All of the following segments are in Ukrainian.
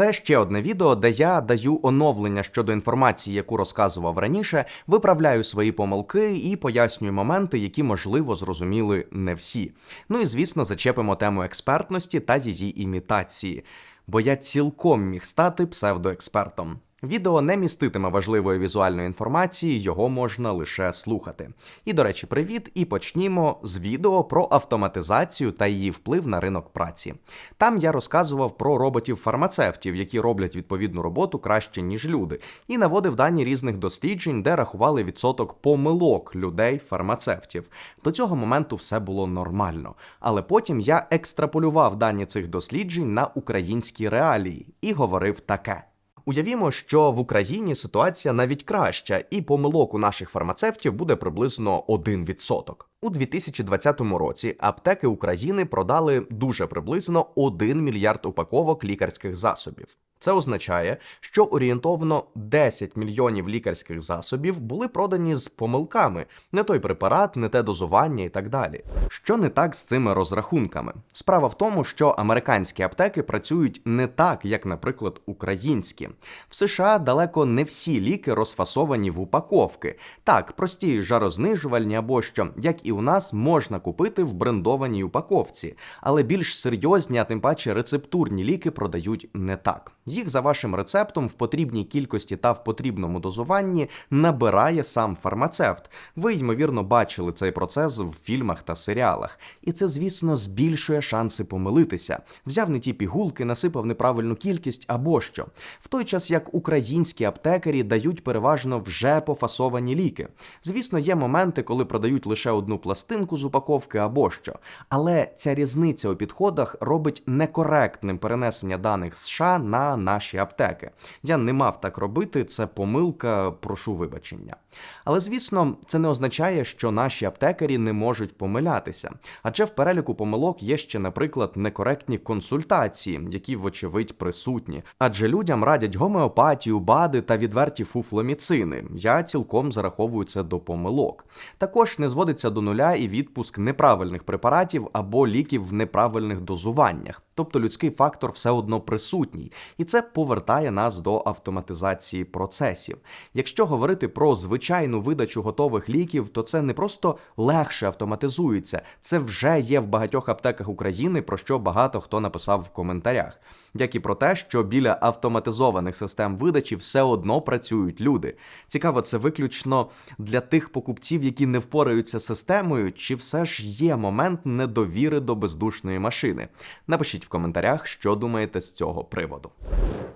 Це ще одне відео, де я даю оновлення щодо інформації, яку розказував раніше, виправляю свої помилки і пояснюю моменти, які можливо зрозуміли не всі. Ну і звісно, зачепимо тему експертності та її імітації, бо я цілком міг стати псевдоекспертом. Відео не міститиме важливої візуальної інформації, його можна лише слухати. І, до речі, привіт, і почнімо з відео про автоматизацію та її вплив на ринок праці. Там я розказував про роботів-фармацевтів, які роблять відповідну роботу краще, ніж люди, і наводив дані різних досліджень, де рахували відсоток помилок людей-фармацевтів. До цього моменту все було нормально. Але потім я екстраполював дані цих досліджень на українські реалії і говорив таке. Уявімо, що в Україні ситуація навіть краща, і помилок у наших фармацевтів буде приблизно 1%. У 2020 році аптеки України продали дуже приблизно 1 мільярд упаковок лікарських засобів. Це означає, що орієнтовно 10 мільйонів лікарських засобів були продані з помилками, не той препарат, не те дозування і так далі. Що не так з цими розрахунками? Справа в тому, що американські аптеки працюють не так, як, наприклад, українські. В США далеко не всі ліки розфасовані в упаковки. Так, прості жарознижувальні або що, як і у нас, можна купити в брендованій упаковці, але більш серйозні, а тим паче рецептурні ліки продають не так. Їх за вашим рецептом в потрібній кількості та в потрібному дозуванні набирає сам фармацевт. Ви, ймовірно, бачили цей процес в фільмах та серіалах. І це, звісно, збільшує шанси помилитися. Взяв не ті пігулки, насипав неправильну кількість або що. В той час як українські аптекарі дають переважно вже пофасовані ліки. Звісно, є моменти, коли продають лише одну пластинку з упаковки або що. Але ця різниця у підходах робить некоректним перенесення даних США на наші аптеки. Я не мав так робити, це помилка, прошу вибачення. Але звісно, це не означає, що наші аптекарі не можуть помилятися. Адже в переліку помилок є ще, наприклад, некоректні консультації, які, вочевидь, присутні. Адже людям радять гомеопатію, БАДи та відверті фуфломіцини. Я цілком зараховую це до помилок. Також не зводиться до нуля і відпуск неправильних препаратів або ліків в неправильних дозуваннях. Тобто людський фактор все одно присутній, і це повертає нас до автоматизації процесів. Якщо говорити про звичайну видачу готових ліків, то це не просто легше автоматизується, це вже є в багатьох аптеках України, про що багато хто написав в коментарях. Як і про те, що біля автоматизованих систем видачі все одно працюють люди. Цікаво, це виключно для тих покупців, які не впораються з системою, чи все ж є момент недовіри до бездушної машини. Напишіть коментарях, що думаєте з цього приводу.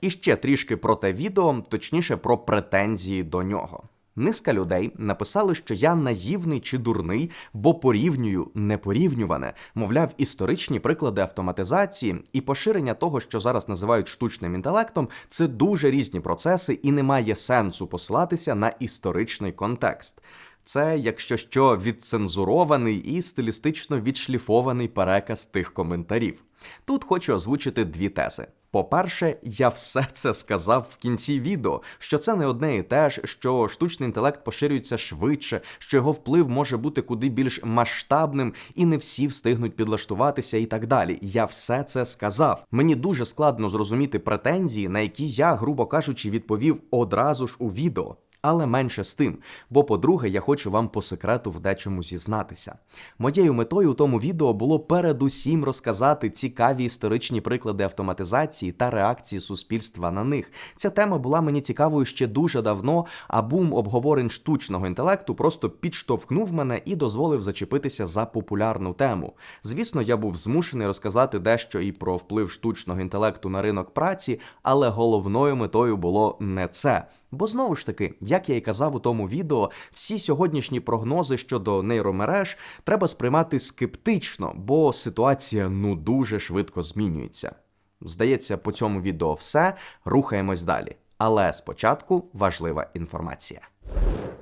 І ще трішки про те відео, точніше про претензії до нього. Низка людей написали, що я наївний чи дурний, бо порівнюю непорівнюване, мовляв, історичні приклади автоматизації і поширення того, що зараз називають штучним інтелектом, це дуже різні процеси, і немає сенсу посилатися на історичний контекст. Це, якщо що, відцензурований і стилістично відшліфований переказ тих коментарів. Тут хочу озвучити дві тези. По-перше, я все це сказав в кінці відео, що це не одне і те ж, що штучний інтелект поширюється швидше, що його вплив може бути куди більш масштабним, і не всі встигнуть підлаштуватися і так далі. Я все це сказав. Мені дуже складно зрозуміти претензії, на які я, грубо кажучи, відповів одразу ж у відео. Але менше з тим, бо, по-друге, я хочу вам по секрету в дечому зізнатися. Моєю метою у тому відео було передусім розказати цікаві історичні приклади автоматизації та реакції суспільства на них. Ця тема була мені цікавою ще дуже давно, а бум обговорень штучного інтелекту просто підштовхнув мене і дозволив зачепитися за популярну тему. Звісно, я був змушений розказати дещо і про вплив штучного інтелекту на ринок праці, але головною метою було не це. Бо знову ж таки, як я і казав у тому відео, всі сьогоднішні прогнози щодо нейромереж треба сприймати скептично, бо ситуація ну дуже швидко змінюється. Здається, по цьому відео все. Рухаємось далі. Але спочатку важлива інформація.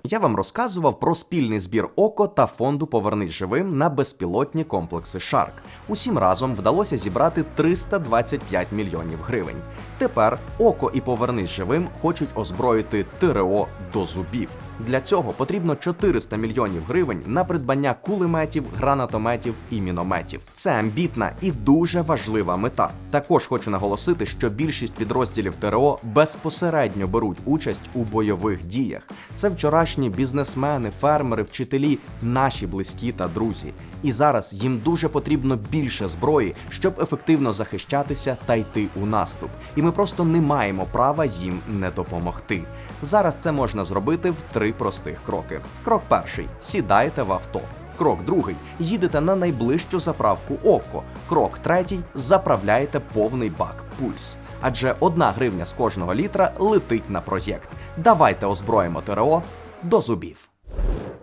Я вам розказував про спільний збір ОКО та фонду Повернись живим на безпілотні комплекси Шарк. Усім разом вдалося зібрати 325 мільйонів гривень. Тепер ОКО і Повернись живим хочуть озброїти ТРО до зубів. Для цього потрібно 400 мільйонів гривень на придбання кулеметів, гранатометів і мінометів. Це амбітна і дуже важлива мета. Також хочу наголосити, що більшість підрозділів ТРО безпосередньо беруть участь у бойових діях. Це вчорашні бізнесмени, фермери, вчителі, наші близькі та друзі. І зараз їм дуже потрібно більше зброї, щоб ефективно захищатися та йти у наступ. І ми просто не маємо права їм не допомогти. Зараз це можна зробити в три простих кроки. Крок перший: сідайте в авто. Крок другий їдете на найближчу заправку ОККО. Крок третій заправляєте повний бак пульс. Адже одна гривня з кожного літра летить на проєкт. Давайте озброїмо ТРО до зубів.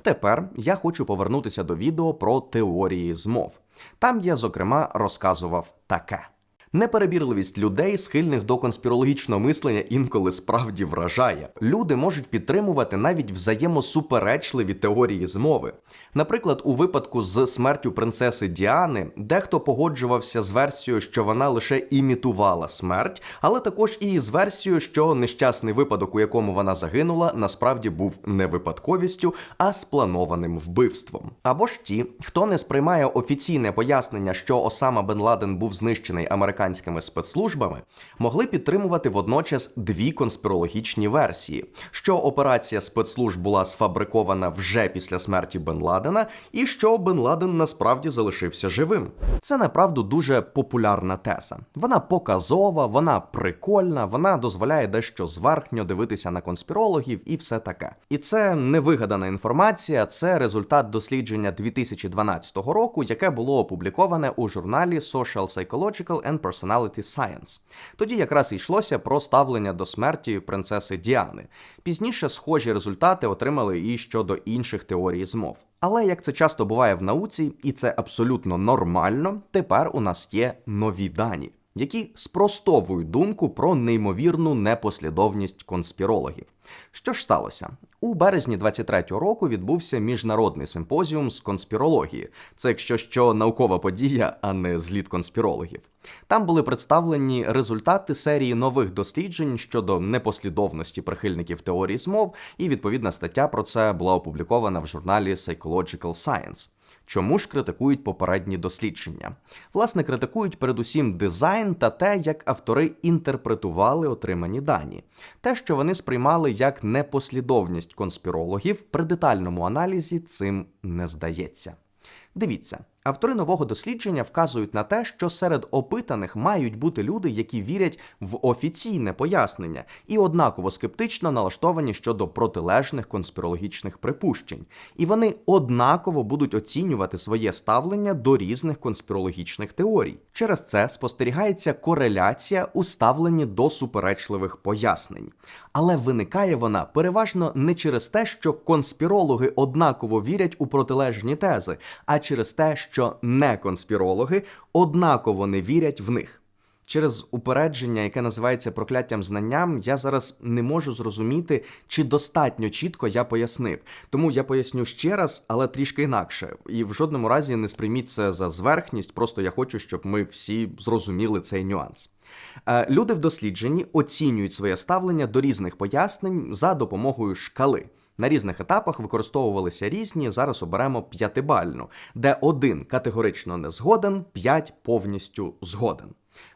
Тепер я хочу повернутися до відео про теорії змов. Там я, зокрема, розказував таке. Неперебірливість людей, схильних до конспірологічного мислення, інколи справді вражає. Люди можуть підтримувати навіть взаємосуперечливі теорії змови. Наприклад, у випадку з смертю принцеси Діани, дехто погоджувався з версією, що вона лише імітувала смерть, але також і з версією, що нещасний випадок, у якому вона загинула, насправді був не випадковістю, а спланованим вбивством. Або ж ті, хто не сприймає офіційне пояснення, що Осама Бен Ладен був знищений американськими спецслужбами, могли підтримувати водночас дві конспірологічні версії: що операція спецслужб була сфабрикована вже після смерті Бен Ладена, і що Бен Ладен насправді залишився живим. Це направду дуже популярна теза. Вона показова, вона прикольна, вона дозволяє дещо зверхньо дивитися на конспірологів і все таке. І це не вигадана інформація, це результат дослідження 2012 року, яке було опубліковане у журналі Social Psychological and Personality Science. Тоді якраз йшлося про ставлення до смерті принцеси Діани. Пізніше схожі результати отримали і щодо інших теорій змов. Але як це часто буває в науці, і це абсолютно нормально, тепер у нас є нові дані. Які спростовують думку про неймовірну непослідовність конспірологів. Що ж сталося? У березні 23-го року відбувся міжнародний симпозіум з конспірології. Це якщо що наукова подія, а не зліт конспірологів. Там були представлені результати серії нових досліджень щодо непослідовності прихильників теорії змов, і відповідна стаття про це була опублікована в журналі Psychological Science. Чому ж критикують попередні дослідження? Власне, критикують передусім дизайн та те, як автори інтерпретували отримані дані, те, що вони сприймали як непослідовність конспірологів, при детальному аналізі цим не здається. Дивіться, автори нового дослідження вказують на те, що серед опитаних мають бути люди, які вірять в офіційне пояснення і однаково скептично налаштовані щодо протилежних конспірологічних припущень, і вони однаково будуть оцінювати своє ставлення до різних конспірологічних теорій. Через це спостерігається кореляція у ставленні до суперечливих пояснень. Але виникає вона переважно не через те, що конспірологи однаково вірять у протилежні тези, а через те, що не конспірологи однаково не вірять в них. Через упередження, яке називається прокляттям знанням, я зараз не можу зрозуміти, чи достатньо чітко я пояснив. Тому я поясню ще раз, але трішки інакше. І в жодному разі не сприйміть це за зверхність. Просто я хочу, щоб ми всі зрозуміли цей нюанс. Е, Люди в дослідженні оцінюють своє ставлення до різних пояснень за допомогою шкали. На різних етапах використовувалися різні. Зараз оберемо п'ятибальну, де один категорично не згоден, п'ять повністю згоден.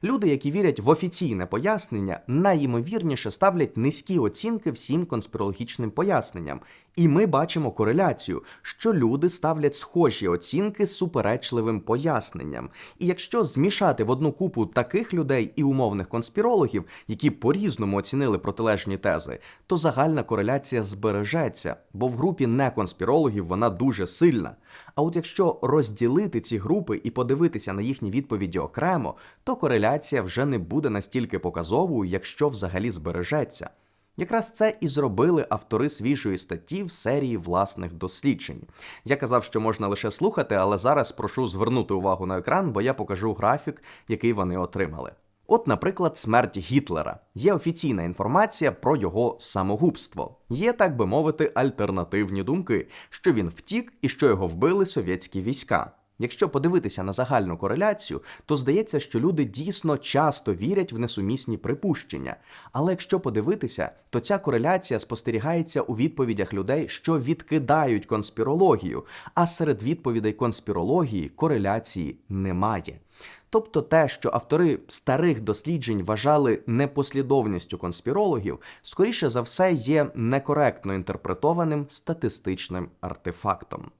Люди, які вірять в офіційне пояснення, найімовірніше ставлять низькі оцінки всім конспірологічним поясненням. І ми бачимо кореляцію, що люди ставлять схожі оцінки з суперечливим поясненням. І якщо змішати в одну купу таких людей і умовних конспірологів, які по-різному оцінили протилежні тези, то загальна кореляція збережеться, бо в групі неконспірологів вона дуже сильна. А от якщо розділити ці групи і подивитися на їхні відповіді окремо, то кореляція вже не буде настільки показовою, якщо взагалі збережеться. Якраз це і зробили автори свіжої статті в серії власних досліджень. Я казав, що можна лише слухати, але зараз прошу звернути увагу на екран, бо я покажу графік, який вони отримали. От, наприклад, смерть Гітлера. Є офіційна інформація про його самогубство. Є, так би мовити, альтернативні думки, що він втік і що його вбили совєтські війська. Якщо подивитися на загальну кореляцію, то здається, що люди дійсно часто вірять в несумісні припущення. Але якщо подивитися, то ця кореляція спостерігається у відповідях людей, що відкидають конспірологію, а серед відповідей конспірології кореляції немає. Тобто те, що автори старих досліджень вважали непослідовністю конспірологів, скоріше за все є некоректно інтерпретованим статистичним артефактом.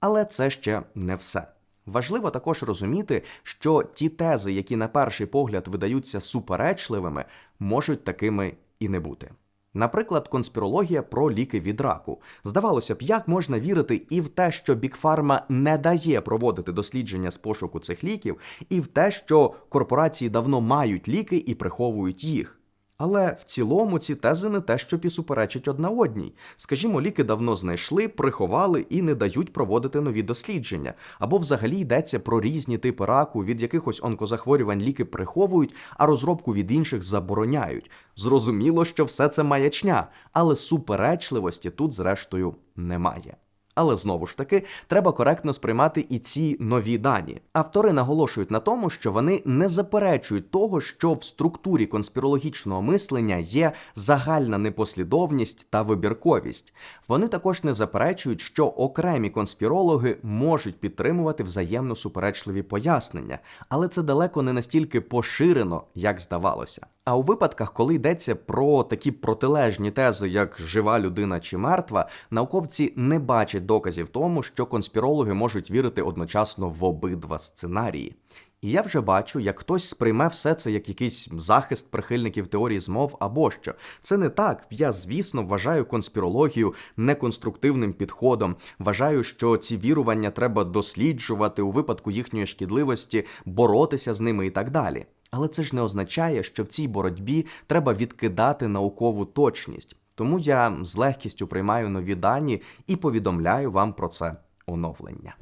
Але це ще не все. Важливо також розуміти, що ті тези, які на перший погляд видаються суперечливими, можуть такими і не бути. Наприклад, конспірологія про ліки від раку. Здавалося б, як можна вірити і в те, що Бікфарма не дає проводити дослідження з пошуку цих ліків, і в те, що корпорації давно мають ліки і приховують їх. Але в цілому ці тези не те, що пісуперечать одна одній. Скажімо, ліки давно знайшли, приховали і не дають проводити нові дослідження. Або взагалі йдеться про різні типи раку, від якихось онкозахворювань ліки приховують, а розробку від інших забороняють. Зрозуміло, що все це маячня, але суперечливості тут, зрештою, немає. Але знову ж таки, треба коректно сприймати і ці нові дані. Автори наголошують на тому, що вони не заперечують того, що в структурі конспірологічного мислення є загальна непослідовність та вибірковість. Вони також не заперечують, що окремі конспірологи можуть підтримувати взаємно суперечливі пояснення, але це далеко не настільки поширено, як здавалося. А у випадках, коли йдеться про такі протилежні тези, як жива людина чи мертва, науковці не бачать доказів тому, що конспірологи можуть вірити одночасно в обидва сценарії. І я вже бачу, як хтось сприйме все це як якийсь захист прихильників теорії змов або що. Це не так. Я, звісно, вважаю конспірологію неконструктивним підходом. Вважаю, що ці вірування треба досліджувати у випадку їхньої шкідливості, боротися з ними і так далі. Але це ж не означає, що в цій боротьбі треба відкидати наукову точність. Тому я з легкістю приймаю нові дані і повідомляю вам про це оновлення.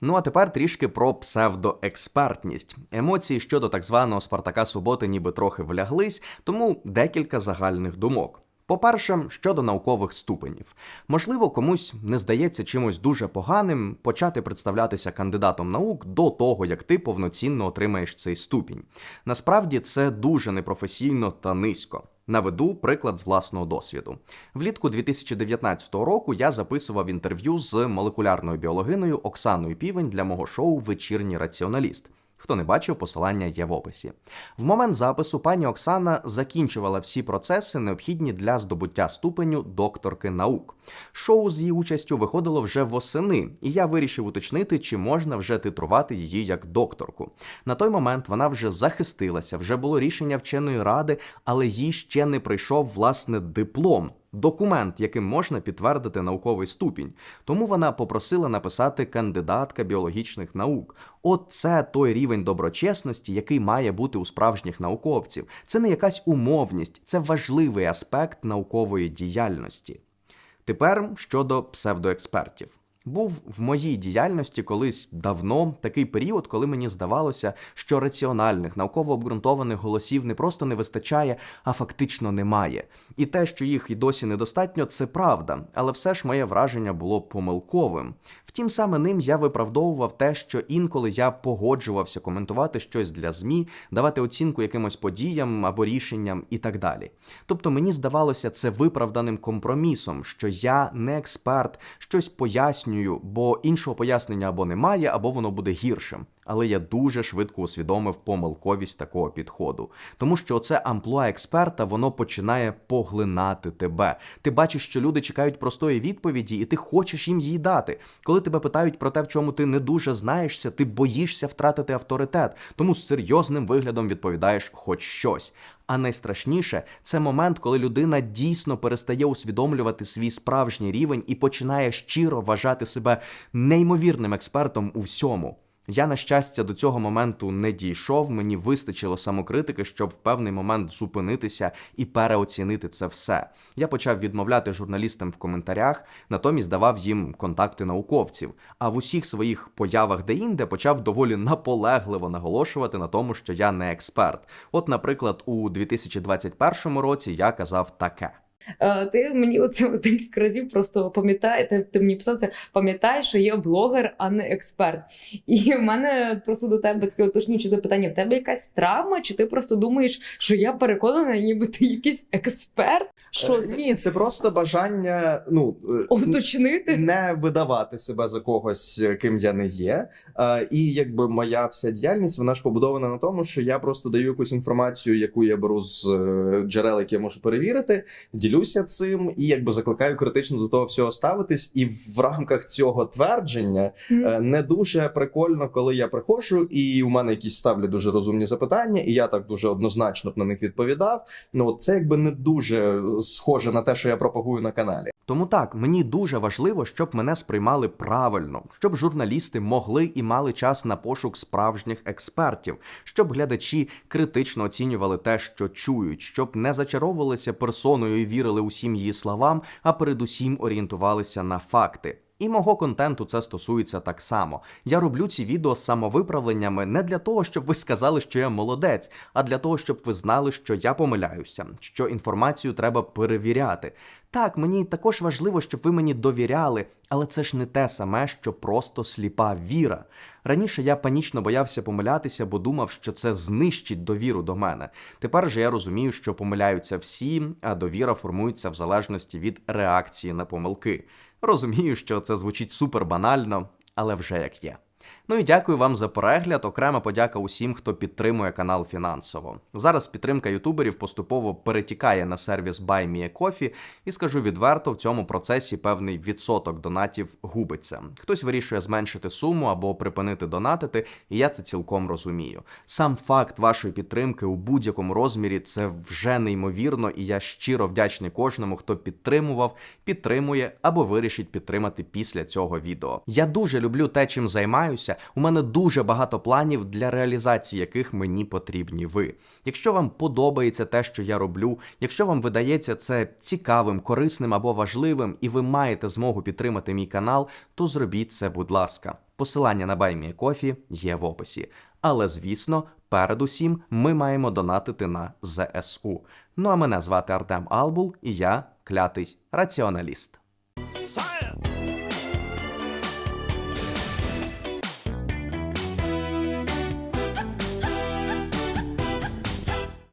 Ну а тепер трішки про псевдоекспертність. Емоції щодо так званого Спартака Суботи ніби трохи вляглись, тому декілька загальних думок. По-перше, щодо наукових ступенів, можливо, комусь не здається чимось дуже поганим почати представлятися кандидатом наук до того, як ти повноцінно отримаєш цей ступінь. Насправді це дуже непрофесійно та низько. Наведу приклад з власного досвіду. Влітку 2019 року я записував інтерв'ю з молекулярною біологиною Оксаною Півень для мого шоу Вечірній раціоналіст. Хто не бачив, посилання є в описі. В момент запису пані Оксана закінчувала всі процеси, необхідні для здобуття ступеню докторки наук. Шоу з її участю виходило вже восени, і я вирішив уточнити, чи можна вже титрувати її як докторку. На той момент вона вже захистилася, вже було рішення вченої ради, але їй ще не прийшов власне диплом. Документ, яким можна підтвердити науковий ступінь, тому вона попросила написати кандидатка біологічних наук. От це той рівень доброчесності, який має бути у справжніх науковців. Це не якась умовність, це важливий аспект наукової діяльності. Тепер щодо псевдоекспертів. Був в моїй діяльності колись давно такий період, коли мені здавалося, що раціональних, науково обґрунтованих голосів не просто не вистачає, а фактично немає. І те, що їх і досі недостатньо, це правда, але все ж моє враження було помилковим. Втім, саме ним я виправдовував те, що інколи я погоджувався коментувати щось для ЗМІ, давати оцінку якимось подіям або рішенням і так далі. Тобто мені здавалося це виправданим компромісом, що я не експерт, щось пояснюю, бо іншого пояснення або немає, або воно буде гіршим. Але я дуже швидко усвідомив помилковість такого підходу, тому що це амплуа експерта воно починає поглинати тебе. Ти бачиш, що люди чекають простої відповіді, і ти хочеш їм її дати. Коли тебе питають про те, в чому ти не дуже знаєшся, ти боїшся втратити авторитет, тому з серйозним виглядом відповідаєш хоч щось. А найстрашніше це момент, коли людина дійсно перестає усвідомлювати свій справжній рівень і починає щиро вважати себе неймовірним експертом у всьому. Я, на щастя, до цього моменту не дійшов. Мені вистачило самокритики, щоб в певний момент зупинитися і переоцінити це все. Я почав відмовляти журналістам в коментарях, натомість давав їм контакти науковців. А в усіх своїх появах де-інде почав доволі наполегливо наголошувати на тому, що я не експерт. От, наприклад, у 2021 році я казав таке. Е, Ти мені оце декілька разів просто пам'ятає, ти, мені писав це, пам'ятай, що я блогер, а не експерт. І в мене просто до тебе таке уточнююче запитання: в тебе якась травма, чи ти просто думаєш, що я переконана, ніби ти якийсь експерт? Що це? Ні, це просто бажання ну, е, Уточнити? не видавати себе за когось, ким я не є. Е, І якби моя вся діяльність вона ж побудована на тому, що я просто даю якусь інформацію, яку я беру з джерел, які я можу перевірити, ділюся цим і якби закликаю критично до того всього ставитись. І в рамках цього твердження. Е, Не дуже прикольно, коли я приходжу, і у мене якісь ставлять дуже розумні запитання, і я так дуже однозначно б на них відповідав. Ну от це якби не дуже схоже на те, що я пропагую на каналі. Тому так, мені дуже важливо, щоб мене сприймали правильно, щоб журналісти могли і мали час на пошук справжніх експертів, щоб глядачі критично оцінювали те, що чують, щоб не зачаровувалися персоною і вірили усім її словам, а передусім орієнтувалися на факти. І мого контенту це стосується так само. Я роблю ці відео з самовиправленнями не для того, щоб ви сказали, що я молодець, а для того, щоб ви знали, що я помиляюся, що інформацію треба перевіряти. Так, мені також важливо, щоб ви мені довіряли, але це ж не те саме, що просто сліпа віра. Раніше я панічно боявся помилятися, бо думав, що це знищить довіру до мене. Тепер же я розумію, що помиляються всі, а довіра формується в залежності від реакції на помилки. Розумію, що це звучить супер банально, але вже як є. Ну і дякую вам за перегляд. Окрема подяка усім, хто підтримує канал фінансово. Зараз підтримка ютуберів поступово перетікає на сервіс BuyMeACoffee, і скажу відверто, в цьому процесі певний відсоток донатів губиться. Хтось вирішує зменшити суму або припинити донатити, і я це цілком розумію. Сам факт вашої підтримки у будь-якому розмірі це вже неймовірно, і я щиро вдячний кожному, хто підтримував, підтримує або вирішить підтримати після цього відео. Я дуже люблю те, чим займаюся. У мене дуже багато планів, для реалізації яких мені потрібні ви. Якщо вам подобається те, що я роблю, якщо вам видається це цікавим, корисним або важливим, і ви маєте змогу підтримати мій канал, то зробіть це, будь ласка. Посилання на BuyMeACoffee є в описі. Але звісно, передусім ми маємо донатити на ЗСУ. Ну а мене звати Артем Албул, і я клятий раціоналіст.